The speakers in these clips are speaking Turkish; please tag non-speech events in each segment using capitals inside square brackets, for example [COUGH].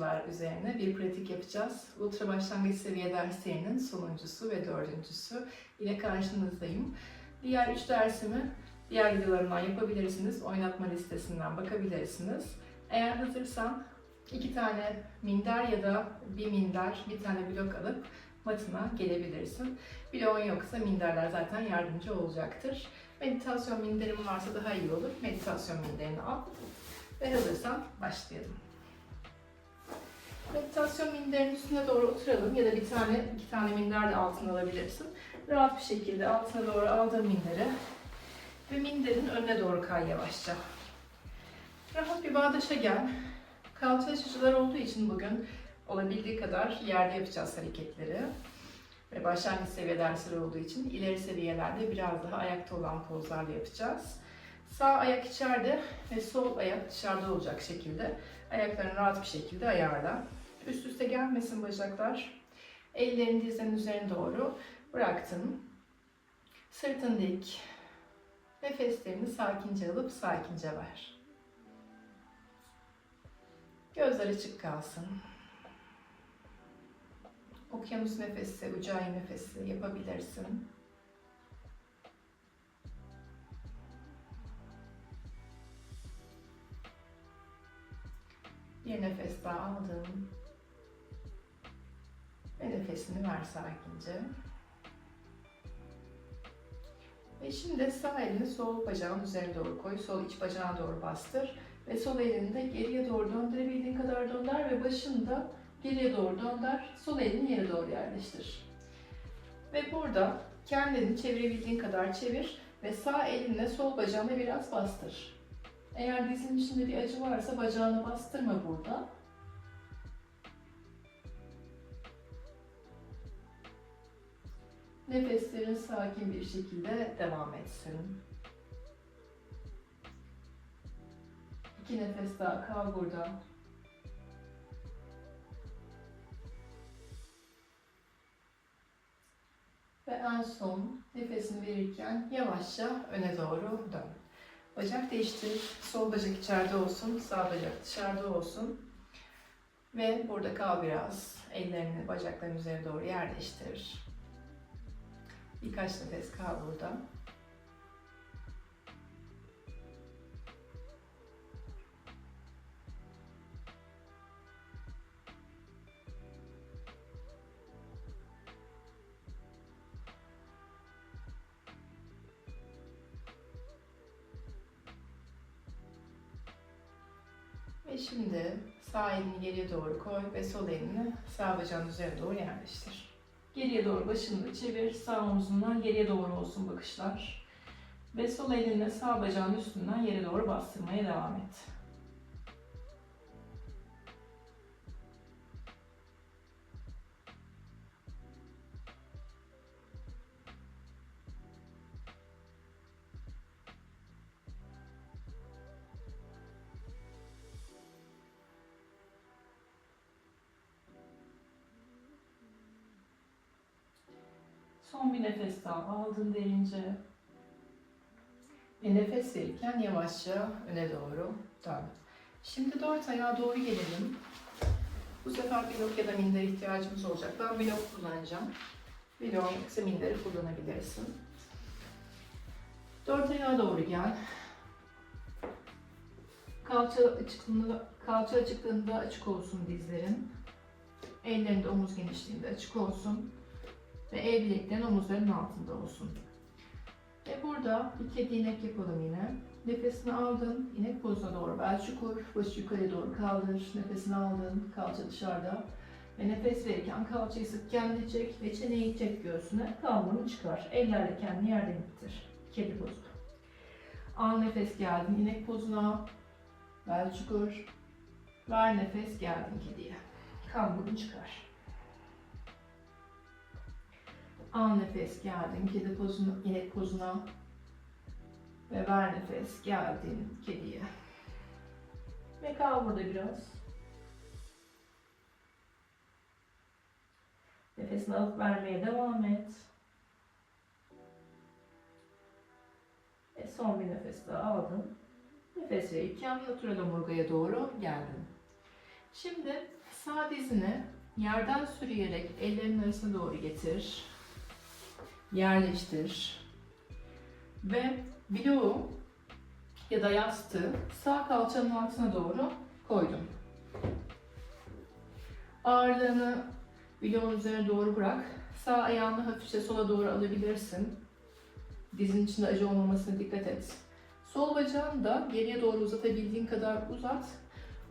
var üzerine bir pratik yapacağız. Ultra başlangıç seviye derslerinin sonuncusu ve dördüncüsü ile karşınızdayım. Diğer üç dersimi diğer videolarımdan yapabilirsiniz. Oynatma listesinden bakabilirsiniz. Eğer hazırsan iki tane minder ya da bir minder, bir tane blok alıp matına gelebilirsin. Bloğun yoksa minderler zaten yardımcı olacaktır. Meditasyon minderim varsa daha iyi olur. Meditasyon minderini al. Ve hazırsan başlayalım. Meditasyon minderinin üstüne doğru oturalım ya da bir tane, iki tane minder de altına alabilirsin. Rahat bir şekilde altına doğru aldığın minderi ve minderin önüne doğru kay yavaşça. Rahat bir bağdaşa gel. Kalça açıcılar olduğu için bugün olabildiği kadar yerde yapacağız hareketleri. Ve başlangıç seviye dersleri olduğu için ileri seviyelerde biraz daha ayakta olan pozlarla yapacağız. Sağ ayak içeride ve sol ayak dışarıda olacak şekilde ayaklarını rahat bir şekilde ayarla. Üst üste gelmesin bacaklar. Ellerini dizlerin üzerine doğru bıraktın. Sırtın dik. Nefeslerini sakince alıp sakince ver. Gözler açık kalsın. Okyanus nefesi, ucay nefesi yapabilirsin. Bir nefes daha aldın. Ve nefesini ver sakince. Ve şimdi sağ elini sol bacağın üzerine doğru koy. Sol iç bacağına doğru bastır. Ve sol elini de geriye doğru döndürebildiğin kadar dönder ve başını da geriye doğru dönder. Sol elini yere doğru yerleştir. Ve burada kendini çevirebildiğin kadar çevir ve sağ elinle sol bacağına biraz bastır. Eğer dizin içinde bir acı varsa bacağını bastırma burada. Nefeslerin sakin bir şekilde devam etsin. İki nefes daha kal burada. Ve en son nefesini verirken yavaşça öne doğru dön. Bacak değiştir. Sol bacak içeride olsun, sağ bacak dışarıda olsun. Ve burada kal biraz. Ellerini bacakların üzerine doğru yerleştir. Birkaç nefes kal burada. Ve şimdi sağ elini geriye doğru koy ve sol elini sağ bacağın üzerine doğru yerleştir. Geriye doğru başını çevir, sağ omzundan geriye doğru olsun bakışlar. Ve sol elinle sağ bacağın üstünden yere doğru bastırmaya devam et. Nefes daha aldın derince. Ve nefes verirken yavaşça öne doğru dön. Şimdi dört ayağa doğru gelelim. Bu sefer blok ya da minder ihtiyacımız olacak. Ben blok kullanacağım. Blok yoksa minderi kullanabilirsin. Dört ayağa doğru gel. Kalça açıklığında, kalça açıklığında açık olsun dizlerin. Ellerin de omuz genişliğinde açık olsun ve el bileklerin omuzların altında olsun. Ve burada bir kedi inek yapalım yine. Nefesini aldın, inek pozuna doğru bel çukur, başı yukarı doğru kaldır. Nefesini aldın, kalça dışarıda. Ve nefes verirken kalçayı sık kendi çek ve çeneyi çek göğsüne. Kalburu çıkar. Ellerle kendini yerden ittir. Kedi pozu. Al nefes geldin inek pozuna. Bel çukur. Ver nefes geldin kediye. Kalburu çıkar. Al nefes geldin kedi pozuna, inek pozuna ve ver nefes geldin kediye. Ve kal burada biraz. Nefesini alıp vermeye devam et. Ve son bir nefes daha aldın. Nefes verirken yatırıl omurgaya doğru geldin. Şimdi Sağ dizini yerden sürüyerek ellerin arasına doğru getir. Yerleştir. Ve bloğu ya da yastığı sağ kalçanın altına doğru koydum. Ağırlığını bloğun üzerine doğru bırak. Sağ ayağını hafifçe sola doğru alabilirsin. Dizin içinde acı olmamasına dikkat et. Sol bacağını da geriye doğru uzatabildiğin kadar uzat.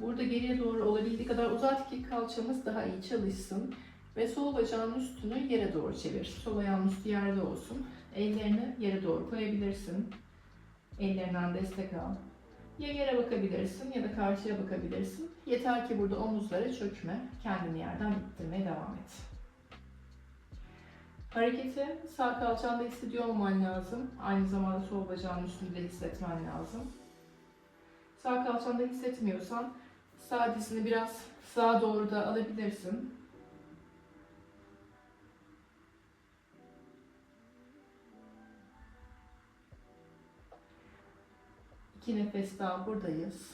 Burada geriye doğru olabildiği kadar uzat ki kalçamız daha iyi çalışsın. Ve sol bacağın üstünü yere doğru çevir. Sol ayağın üstü yerde olsun. Ellerini yere doğru koyabilirsin. Ellerinden destek al. Ya yere bakabilirsin ya da karşıya bakabilirsin. Yeter ki burada omuzlara çökme. Kendini yerden ittirmeye devam et. Hareketi sağ kalçanda hissediyor olman lazım. Aynı zamanda sol bacağın üstünde hissetmen lazım. Sağ kalçanda hissetmiyorsan sağ dizini biraz sağa doğru da alabilirsin. İki nefes daha buradayız.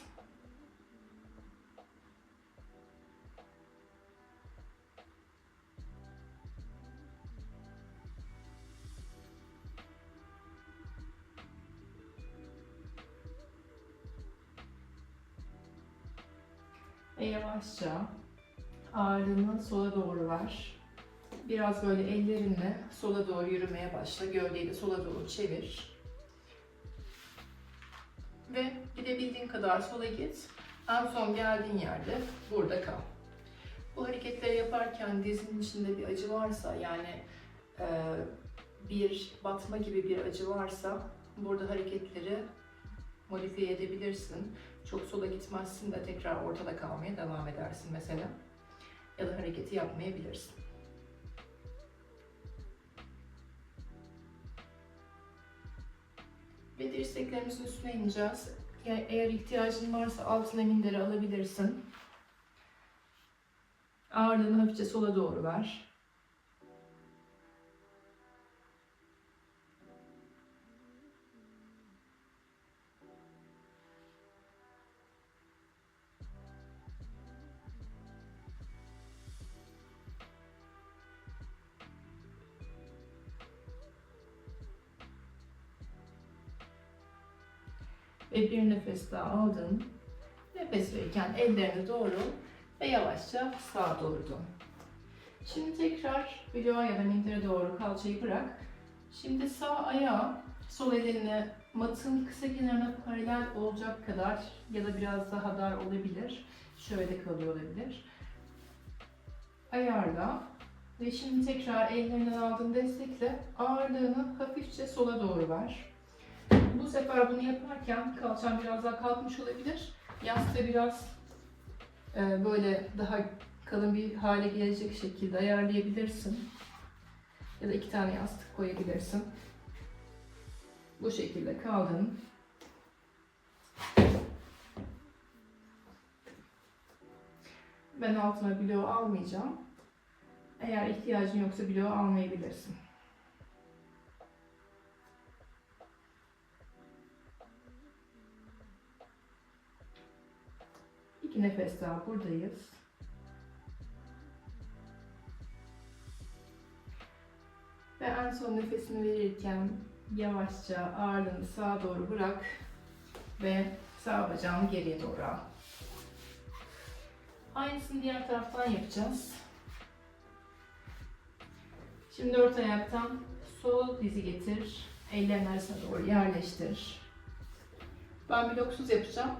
Ve yavaşça ağırlığını sola doğru ver. Biraz böyle ellerinle sola doğru yürümeye başla. Gövdeyi de sola doğru çevir. Gidebildiğin kadar sola git. En son geldiğin yerde burada kal. Bu hareketleri yaparken dizinin içinde bir acı varsa yani e, bir batma gibi bir acı varsa burada hareketleri modifiye edebilirsin. Çok sola gitmezsin de tekrar ortada kalmaya devam edersin mesela. Ya da hareketi yapmayabilirsin. Ve dirseklerimizin üstüne ineceğiz. Yani eğer ihtiyacın varsa altına minderi alabilirsin. Ağırlığını hafifçe sola doğru ver. Nefes daha aldın. Nefes verirken ellerini doğru ve yavaşça sağa doğru. Şimdi tekrar bloğa ya da mindere doğru kalçayı bırak. Şimdi sağ ayağı sol elinle matın kısa kenarına paralel olacak kadar ya da biraz daha dar olabilir. Şöyle kalıyor olabilir. Ayarla ve şimdi tekrar ellerinden aldığın destekle ağırlığını hafifçe sola doğru ver. Bu sefer bunu yaparken kalçan biraz daha kalkmış olabilir. Yastığı biraz e, böyle daha kalın bir hale gelecek şekilde ayarlayabilirsin. Ya da iki tane yastık koyabilirsin. Bu şekilde kaldın. Ben altına bloğu almayacağım. Eğer ihtiyacın yoksa bloğu almayabilirsin. İki nefes daha buradayız. Ve en son nefesini verirken yavaşça ağırlığını sağa doğru bırak ve sağ bacağını geriye doğru al. Aynısını diğer taraftan yapacağız. Şimdi dört ayaktan sol dizi getir. Ellerin arasına doğru yerleştir. Ben bloksuz yapacağım.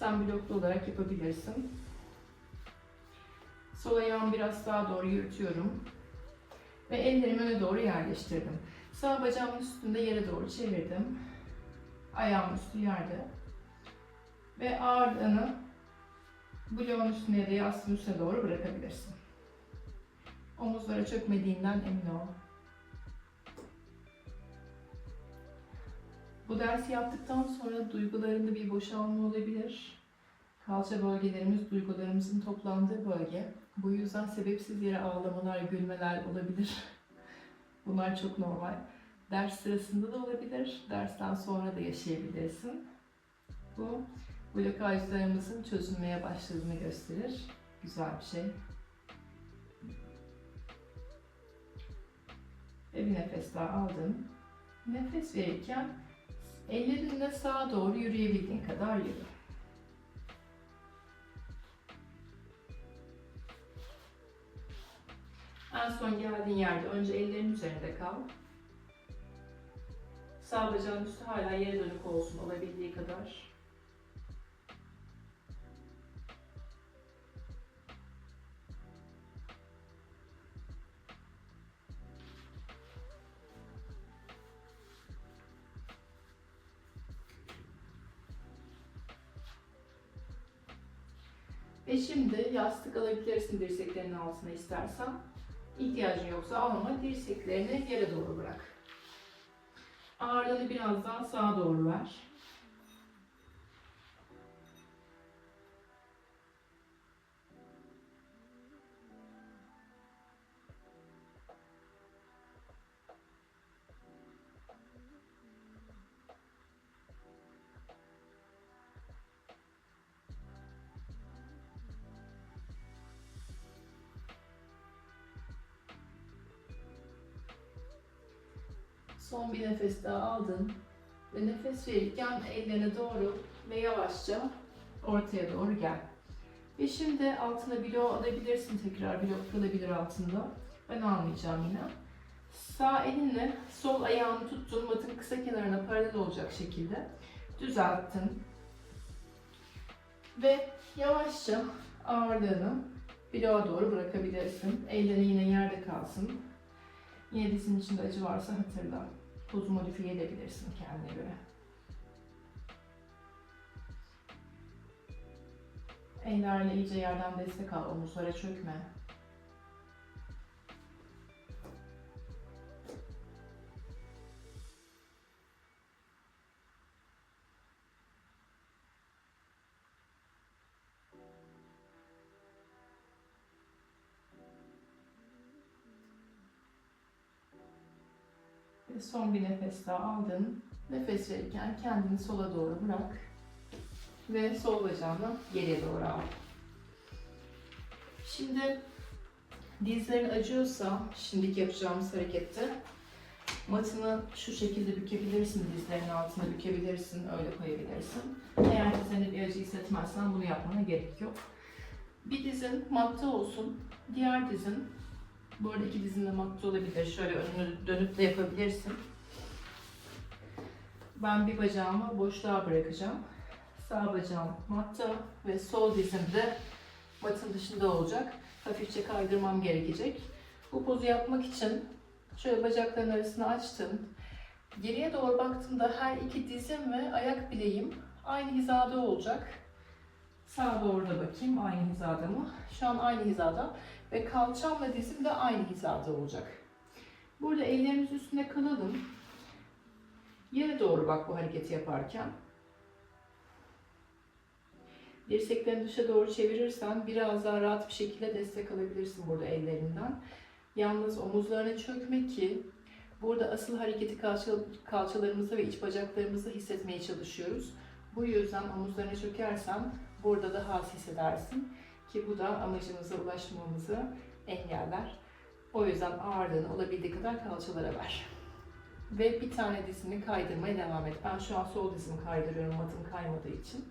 Sen bloklu olarak yapabilirsin. Sol ayağımı biraz sağa doğru yürütüyorum. Ve ellerimi öne doğru yerleştirdim. Sağ bacağımın üstünde yere doğru çevirdim. Ayağım üstü yerde. Ve ağırlığını bloğun üstüne ya da yastığın üstüne doğru bırakabilirsin. Omuzlara çökmediğinden emin ol. Bu dersi yaptıktan sonra duygularında bir boşalma olabilir. Kalça bölgelerimiz duygularımızın toplandığı bölge. Bu yüzden sebepsiz yere ağlamalar, gülmeler olabilir. [LAUGHS] Bunlar çok normal. Ders sırasında da olabilir, dersten sonra da yaşayabilirsin. Bu blokajlarımızın çözülmeye başladığını gösterir. güzel bir şey. Ve bir nefes daha aldın. Nefes verirken ellerinle sağa doğru yürüyebildiğin kadar yürü. En son geldiğin yerde önce ellerin üzerinde kal. Sağ bacağın üstü hala yere dönük olsun olabildiği kadar. Şimdi yastık alabilirsin dirseklerinin altına istersen. İhtiyacın yoksa alma dirseklerini yere doğru bırak. Ağırlığını biraz daha sağa doğru ver. Son bir nefes daha aldın. Ve nefes verirken ellerine doğru ve yavaşça ortaya doğru gel. Ve şimdi altına bloğu alabilirsin tekrar. Blok kalabilir altında. Ben almayacağım yine. Sağ elinle sol ayağını tuttun. Matın kısa kenarına paralel olacak şekilde düzelttin. Ve yavaşça ağırlığını bloğa doğru bırakabilirsin. Ellerin yine yerde kalsın. Yine dizin içinde acı varsa hatırla. Toz modifiye edebilirsin kendine göre. Ellerle iyice yerden destek al, omuzlara çökme. Ve son bir nefes daha aldın. Nefes verirken kendini sola doğru bırak. Ve sol bacağını geriye doğru al. Şimdi dizlerin acıyorsa, şimdiki yapacağımız harekette matını şu şekilde bükebilirsin, dizlerin altına bükebilirsin, öyle koyabilirsin. Eğer dizlerinde bir acı hissetmezsen bunu yapmana gerek yok. Bir dizin matta olsun, diğer dizin bu arada iki dizin de matta olabilir. Şöyle önünü dönüp de yapabilirsin. Ben bir bacağımı boşluğa bırakacağım. Sağ bacağım matta ve sol dizim de matın dışında olacak. Hafifçe kaydırmam gerekecek. Bu pozu yapmak için şöyle bacakların arasını açtım. Geriye doğru baktığımda her iki dizim ve ayak bileğim aynı hizada olacak. Sağa doğru da bakayım aynı hizada mı? Şu an aynı hizada ve kalçamla dizim de aynı hizada olacak. Burada ellerimiz üstünde kalalım. Yere doğru bak bu hareketi yaparken. Dirseklerini dışa doğru çevirirsen biraz daha rahat bir şekilde destek alabilirsin burada ellerinden. Yalnız omuzlarına çökme ki burada asıl hareketi kalça, kalçalarımızda ve iç bacaklarımızda hissetmeye çalışıyoruz. Bu yüzden omuzlarına çökersen burada daha az hissedersin ki bu da amacımıza ulaşmamızı engeller. O yüzden ağırlığını olabildiği kadar kalçalara ver. Ve bir tane dizini kaydırmaya devam et. Ben şu an sol dizimi kaydırıyorum matım kaymadığı için.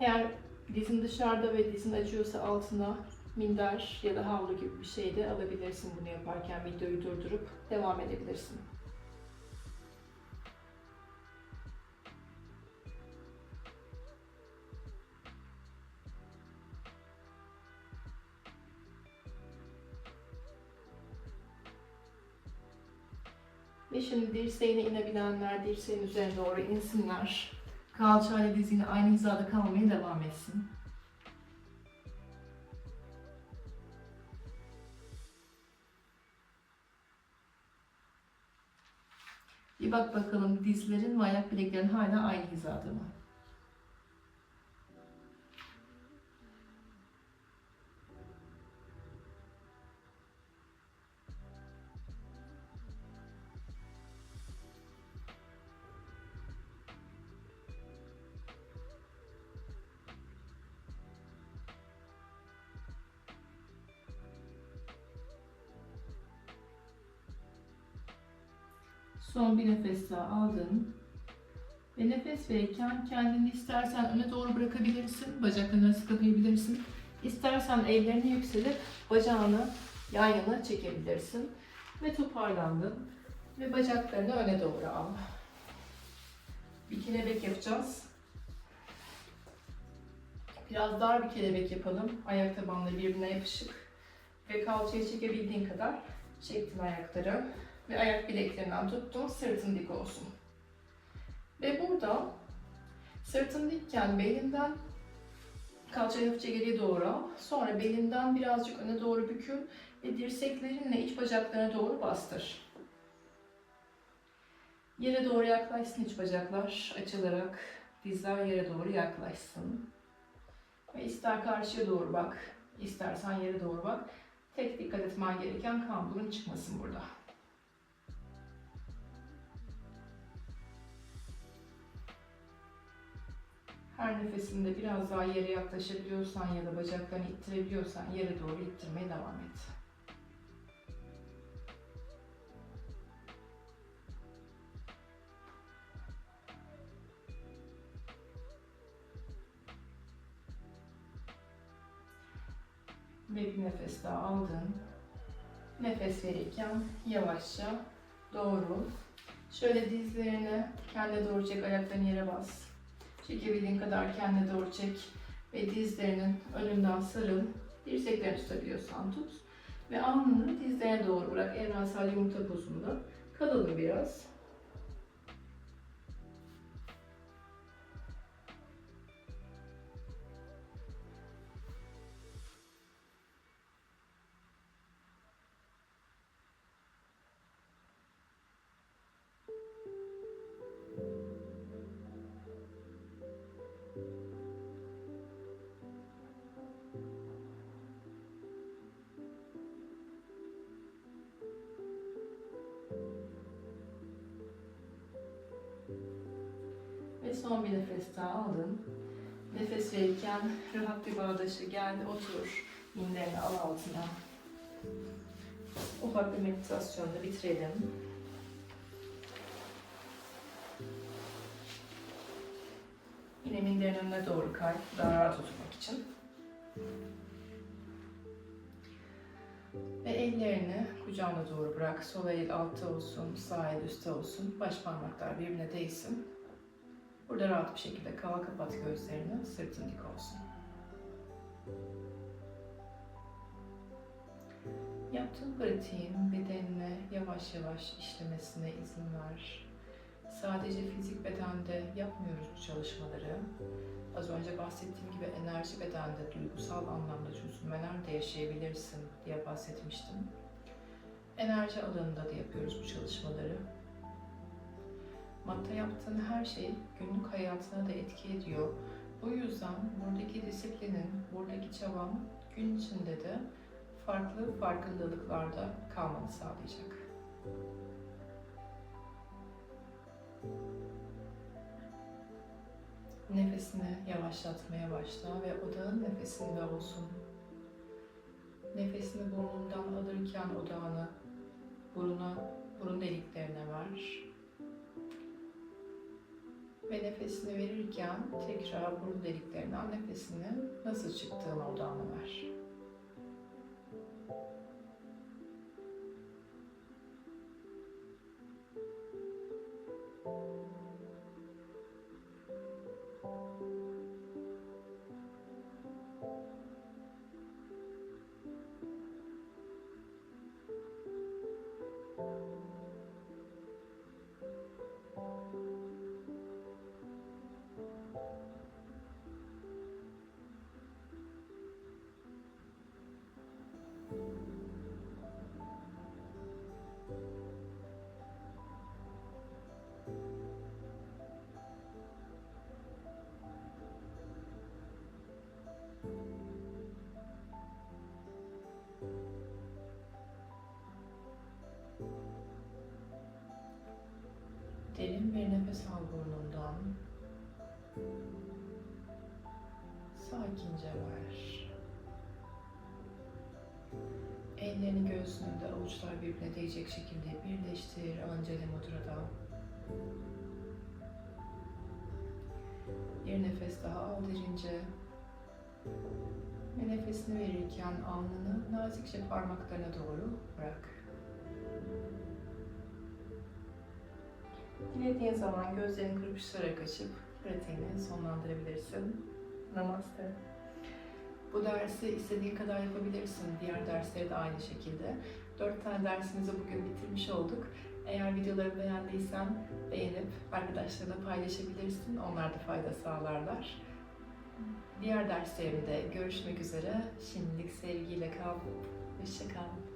Eğer dizin dışarıda ve dizin acıyorsa altına minder ya da havlu gibi bir şey de alabilirsin bunu yaparken videoyu durdurup devam edebilirsin. Ve şimdi dirseğine inebilenler dirseğin üzerine doğru insinler. Kalçayla dizini aynı hizada kalmaya devam etsin. Bir bak bakalım dizlerin ve ayak bileklerin hala aynı hizada mı? Son bir nefes daha aldın. Ve nefes verirken kendini istersen öne doğru bırakabilirsin. Bacaklarını arası kapayabilirsin. İstersen ellerini yükselip bacağını yan yana çekebilirsin. Ve toparlandın. Ve bacaklarını öne doğru al. Bir kelebek yapacağız. Biraz dar bir kelebek yapalım. Ayak tabanları birbirine yapışık. Ve kalçayı çekebildiğin kadar çektin ayakları. Ve ayak bileklerinden tuttun. Sırtın dik olsun. Ve burada sırtın dikken belinden kalçayı hafifçe geriye doğru. Sonra belinden birazcık öne doğru bükül ve dirseklerinle iç bacaklarına doğru bastır. Yere doğru yaklaşsın iç bacaklar açılarak dizler yere doğru yaklaşsın. Ve ister karşıya doğru bak, istersen yere doğru bak. Tek dikkat etmen gereken kamburun çıkmasın burada. Her nefesinde biraz daha yere yaklaşabiliyorsan ya da bacaklarını ittirebiliyorsan yere doğru ittirmeye devam et. Ve bir nefes daha aldın. Nefes verirken yavaşça doğru. Şöyle dizlerini kendine doğru ayaklarını yere bas. Çekebildiğin kadar kendine doğru çek ve dizlerinin önünden sarıl. Dirseklerini tutabiliyorsan tut. Ve alnını dizlerine doğru bırak. Evrensel yumurta pozunda. Kalalım biraz. Son bir nefes daha aldın. Nefes verirken rahat bir bağdaşı gel, otur. Minderini al altına. Ufak bir meditasyonla bitirelim. Yine minderin önüne doğru kay, daha rahat oturmak için. Ve ellerini kucağına doğru bırak. Sol el altta olsun, sağ el üstte olsun. Baş parmaklar birbirine değsin. Burada rahat bir şekilde kal, kapat gözlerini, sırtın dik olsun. Yaptığın pratiğin bedenine yavaş yavaş işlemesine izin ver. Sadece fizik bedende yapmıyoruz bu çalışmaları. Az önce bahsettiğim gibi enerji bedende duygusal anlamda çözülmeler de yaşayabilirsin diye bahsetmiştim. Enerji alanında da yapıyoruz bu çalışmaları. Matta yaptığın her şey günlük hayatına da etki ediyor. Bu yüzden buradaki disiplinin, buradaki çaban gün içinde de farklı farkındalıklarda kalmanı sağlayacak. Nefesini yavaşlatmaya başla ve odağın nefesinde olsun. Nefesini burnundan alırken odağını buruna, burun deliklerine ver. Ve nefesini verirken tekrar burun deliklerinden nefesini nasıl çıktığına odağını ver. Sakince ver. Ellerini göğsünün önünde avuçlar birbirine değecek şekilde birleştir. Anjali Mudra'da. Bir nefes daha al derince. Ve nefesini verirken alnını nazikçe parmaklarına doğru bırak. Dilediğin zaman gözlerini kırpıştırarak açıp pratiğini sonlandırabilirsin. Namaste. Bu dersi istediğin kadar yapabilirsin. Diğer dersleri de aynı şekilde. Dört tane dersimizi bugün bitirmiş olduk. Eğer videoları beğendiysen beğenip arkadaşlarına paylaşabilirsin. Onlar da fayda sağlarlar. Diğer derslerimde görüşmek üzere. Şimdilik sevgiyle kal. Hoşça kal.